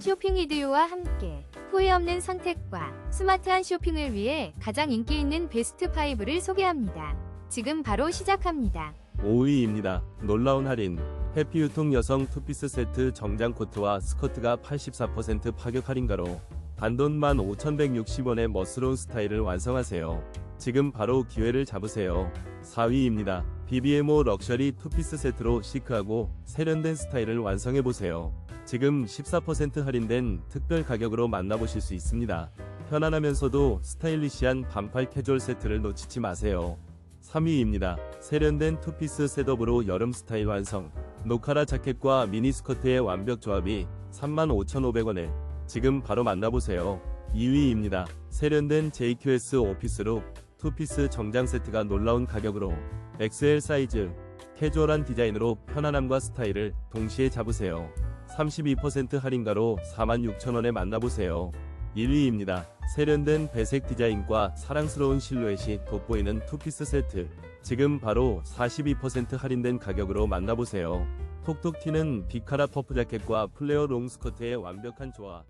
쇼핑 이디오와 함께 후회 없는 선택과 스마트한 쇼핑을 위해 가장 인기 있는 베스트 5를 소개합니다. 지금 바로 시작합니다. 5위입니다. 놀라운 할인. 해피유통 여성 투피스 세트 정장 코트와 스커트가 84% 파격 할인가로 단돈 15,160원의 멋스러운 스타일을 완성하세요. 지금 바로 기회를 잡으세요. 4위입니다. BBMO 럭셔리 투피스 세트로 시크하고 세련된 스타일을 완성해보세요. 지금 14% 할인된 특별 가격으로 만나보실 수 있습니다. 편안하면서도 스타일리시한 반팔 캐주얼 세트를 놓치지 마세요. 3위입니다. 세련된 투피스 셋업으로 여름 스타일 완성. 노카라 자켓과 미니스커트의 완벽 조합이 35,500원에 지금 바로 만나보세요. 2위입니다. 세련된 JQS 오피스룩 투피스 정장 세트가 놀라운 가격으로 XL 사이즈 캐주얼한 디자인으로 편안함과 스타일을 동시에 잡으세요. 32% 할인가로 46,000원에 만나보세요. 1위입니다. 세련된 배색 디자인과 사랑스러운 실루엣이 돋보이는 투피스 세트. 지금 바로 42% 할인된 가격으로 만나보세요. 톡톡 튀는 비카라 퍼프 자켓과 플레어 롱 스커트의 완벽한 조화.